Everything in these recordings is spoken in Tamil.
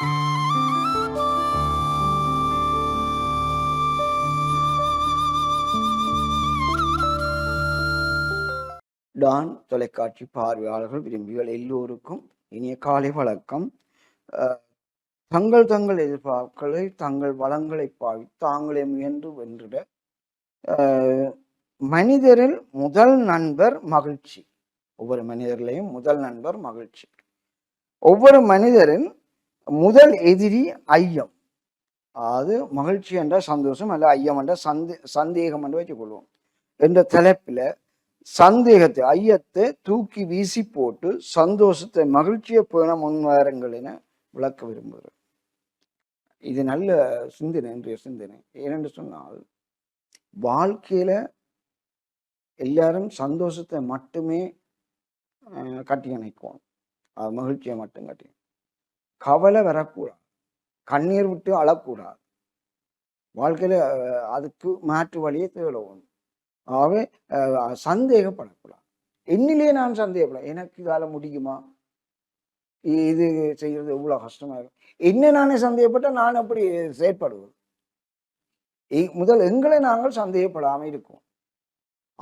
டான் தொலைக்காட்சி பார்வையாளர்கள் விரும்பிகள் எல்லோருக்கும் இனிய காலை வழக்கம் தங்கள் தங்கள் எதிர்பார்ப்புகளை தங்கள் வளங்களை பாவி தாங்களே முயன்று வென்றிட மனிதரில் முதல் நண்பர் மகிழ்ச்சி. ஒவ்வொரு மனிதர்களையும் முதல் நண்பர் மகிழ்ச்சி. ஒவ்வொரு மனிதரின் முதல் எதிரி ஐயம். அதாவது மகிழ்ச்சி என்ற சந்தோஷம் அல்ல ஐயம் என்ற சந்தே சந்தேகம் என்று வச்சுக்கொள்வோம் என்ற தலைப்பில் சந்தேகத்தை ஐயத்தை தூக்கி வீசி போட்டு சந்தோஷத்தை மகிழ்ச்சியை போன முன்வாரங்கள் என விளக்க விரும்புகிறேன். இது நல்ல சிந்தனை இன்றைய சிந்தனை. ஏனென்று சொன்னால் வாழ்க்கையில எல்லாரும் சந்தோஷத்தை மட்டுமே கட்டி அணைக்கும் அது மகிழ்ச்சியை மட்டும் கட்டி கவலை வரக்கூடாது. கண்ணீர் விட்டு அழக்கூடாது. வாழ்க்கையில் அதுக்கு மாற்று வழியை தேடவும் ஆகவே சந்தேகப்படக்கூடாது. என்னிலே நான் சந்தேகப்பட எனக்கு இதால் முடியுமா? இது செய்கிறது எவ்வளவு கஷ்டமாக இருக்கும் என்ன நானே சந்தேகப்பட்டால் நான் அப்படி செயற்படுவது? முதல் எங்களை நாங்கள் சந்தேகப்படாமல் இருக்கோம்.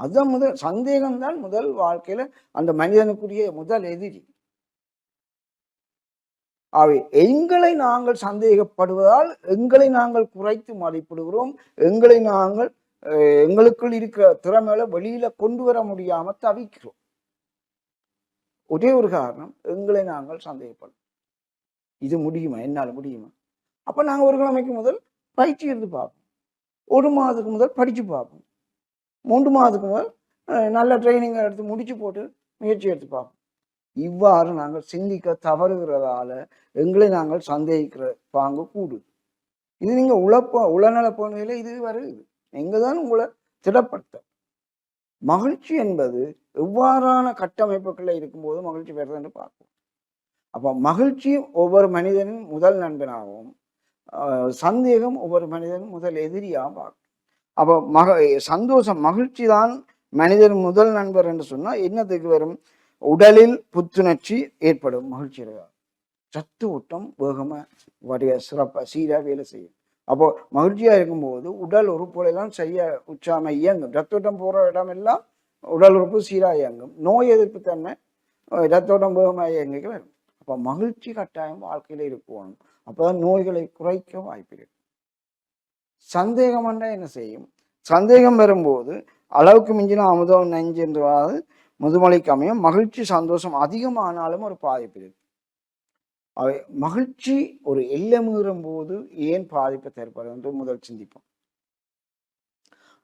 அதுதான் முதல் சந்தேகம்தான் முதல் வாழ்க்கையில் அந்த மனிதனுக்குரிய முதல் எதிரி. அவை எங்களை நாங்கள் சந்தேகப்படுவதால் எங்களை நாங்கள் குறைத்து மதிப்பிடுகிறோம். எங்களை நாங்கள் எங்களுக்குள் இருக்கிற திறமையில வெளியில கொண்டு வர முடியாம தவிக்கிறோம். ஒரே ஒரு காரணம் எங்களை நாங்கள் சந்தேகப்படும் இது முடியுமா? என்னால் முடியுமா? அப்ப நாங்க ஒரு கிழமைக்கு முதல் பயிற்சி எடுத்து பார்ப்போம். ஒரு மாதத்துக்கு முதல் படிச்சு பார்ப்போம். மூன்று மாதத்துக்கு முதல் நல்ல ட்ரைனிங் எடுத்து முடிச்சு போட்டு முயற்சி எடுத்து பார்ப்போம். இவ்வாறு நாங்கள் சிந்திக்க தவறுகிறதால எங்களை நாங்கள் சந்தேகிக்கிற பாங்கு கூடுது இது நீங்க உழப்ப உளநல போனையில இது வருது எங்க தான் உங்களை திடப்படுத்த மகிழ்ச்சி என்பது எவ்வாறான கட்டமைப்புகளில் இருக்கும்போது மகிழ்ச்சி வருது என்று பார்ப்போம். அப்போ மகிழ்ச்சியும் ஒவ்வொரு மனிதனின் முதல் நண்பனாகவும் சந்தேகம் ஒவ்வொரு மனிதனும் முதல் எதிரியாகவும் பார்க்கும். அப்போ மக சந்தோஷம் மகிழ்ச்சி தான் மனிதன் முதல் நண்பர் என்று சொன்னால் என்னத்துக்கு வரும்? உடலில் புத்துணர்ச்சி ஏற்படும். மகிழ்ச்சியில் சத்து ஊட்டம் வேகமாக வடிய சிறப்பாக சீராக வேலை செய்யும். அப்போ மகிழ்ச்சியா இருக்கும்போது உடல் உறுப்புகளெல்லாம் செய்ய உற்சாம இயங்கும். ரத்தோட்டம் போற இடம் எல்லாம் உடல் உறுப்பு சீராக இயங்கும். நோய் எதிர்ப்பு தன்மை ரத்தோட்டம் வேகமாக இயங்கிக்க வரும். அப்போ மகிழ்ச்சி கட்டாயம் வாழ்க்கையில் இருக்கணும். அப்பதான் நோய்களை குறைக்க வாய்ப்பு இருக்கு. சந்தேகம் என்ன செய்யும்? சந்தேகம் வரும்போது அளவுக்கு மிஞ்சினா அமுதம் நெஞ்சு என்று முதுமலைக்கு அமையும் மகிழ்ச்சி சந்தோஷம் அதிகமானாலும் ஒரு பாதிப்பு இருக்கு. அவை மகிழ்ச்சி ஒரு எல்லை மீறும் போது ஏன் பாதிப்பை ஏற்படும் என்று முதல் சிந்திப்போம்.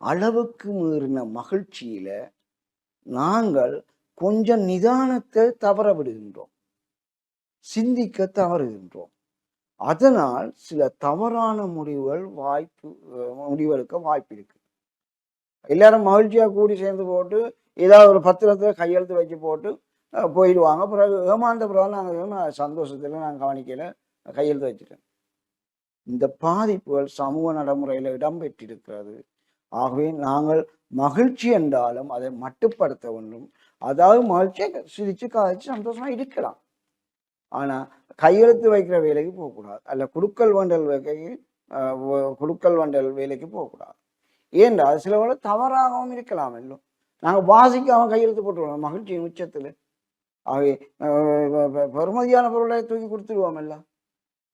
அளவுக்கு மீறின மகிழ்ச்சியில நாங்கள் கொஞ்சம் நிதானத்தை தவற விடுகின்றோம். சிந்திக்க தவறுகின்றோம். அதனால் சில தவறான முடிவுகள் வாய்ப்பு முடிவெடுக்க வாய்ப்பு இருக்கு. எல்லாரும் மகிழ்ச்சியா கூடி சேர்ந்து போட்டு ஏதாவது ஒரு பத்திரத்தை கையெழுத்து வச்சு போட்டு போயிடுவாங்க. பிறகு ஏமாந்த பிறகு நாங்கள் சந்தோஷத்தில் நாங்கள் கவனிக்கல. கையெழுத்து வச்சுட்டேன் இந்த பாதிப்புகள் சமூக நடைமுறையில் இடம்பெற்றிருக்கிறது. ஆகவே நாங்கள் மகிழ்ச்சி என்றாலும் அதை மட்டுப்படுத்த வேண்டும். அதாவது மகிழ்ச்சியை சிரித்து காய்ச்சி சந்தோஷமாக இருக்கலாம். ஆனால் கையெழுத்து வைக்கிற வேலைக்கு போகக்கூடாது. அல்ல குடுக்கல் வண்டல் வேலைக்கு குடுக்கல் வண்டல் வேலைக்கு போகக்கூடாது. ஏன்டா சில தவறாகவும் இருக்கலாம் எல்லாம் நாங்கள் வாசிக்காம கையெழுத்து போட்டுருவோம். மகிழ்ச்சியின் உச்சத்தில். ஆகவே பெருமதியான பொருளை தூக்கி கொடுத்துருவோம் எல்லாம்.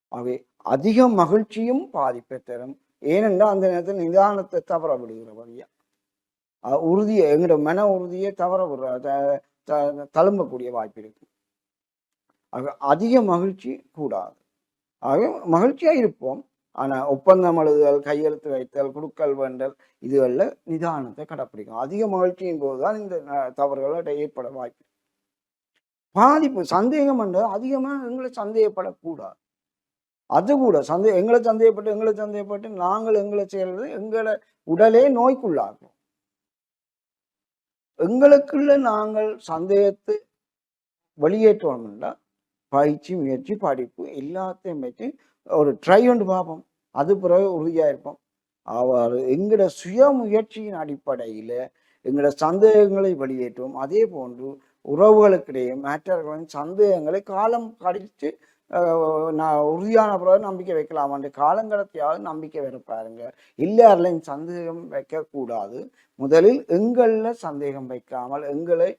ஆகவே அதிக மகிழ்ச்சியும் பாதிப்பை தரும். ஏனென்றால் அந்த நேரத்தில் நிதானத்தை தவற விடுகிற வழியா உறுதியை எங்களோட மன உறுதியை தவற விடுற த- த- தழும்பக்கூடிய வாய்ப்பு இருக்கு. ஆக அதிக மகிழ்ச்சி கூடாது. ஆக மகிழ்ச்சியாக இருப்போம். ஆனா ஒப்பந்தம் எழுதுதல் கையெழுத்து வைத்தல் குடுக்கல் வேண்டல் இதுகளில் நிதானத்தை கடைப்பிடிக்கும். அதிக மகிழ்ச்சியின் போதுதான் இந்த தவறுகளை ஏற்பட வாய்ப்பு. பாதிப்பு சந்தேகம் என்ற அதிகமா எங்களை சந்தேகப்படக்கூடாது. அது கூட சந்தே எங்களை சந்தேகப்பட்டு எங்களை சந்தேகப்பட்டு நாங்கள் எங்களை செய்யறது எங்களை உடலே நோய்க்குள்ளாகும் எங்களுக்குள்ள நாங்கள் சந்தேகத்தை வெளியேற்றோம்னா பயிற்சி முயற்சி படிப்பு எல்லாத்தையும் வச்சு ஒரு ட்ரை ஒன்று பார்ப்போம். அது பிறகு உறுதியாக இருப்போம். அவர் எங்களோட சுய முயற்சியின் அடிப்படையில் எங்களோட சந்தேகங்களை வெளியேற்றுவோம் அதே போன்று உறவுகளுக்கிடையே மேட்டர்களின் சந்தேகங்களை காலம் கடித்து நான் உறுதியான பிறகு நம்பிக்கை வைக்கலாம். என்று காலங்கடத்தையாவது நம்பிக்கை வர பாருங்க. எல்லாரிலையும் சந்தேகம் வைக்கக்கூடாது. முதலில் எங்களில் சந்தேகம் வைக்காமல் எங்களை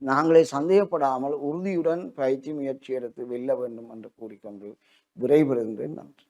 நாங்களே சந்தேகப்படாமல் உறுதியுடன் பயிற்சி முயற்சி எடுத்து வெல்ல வேண்டும் என்று கூறிக்கொண்டு விரைபெறுகின்றேன் நன்றி.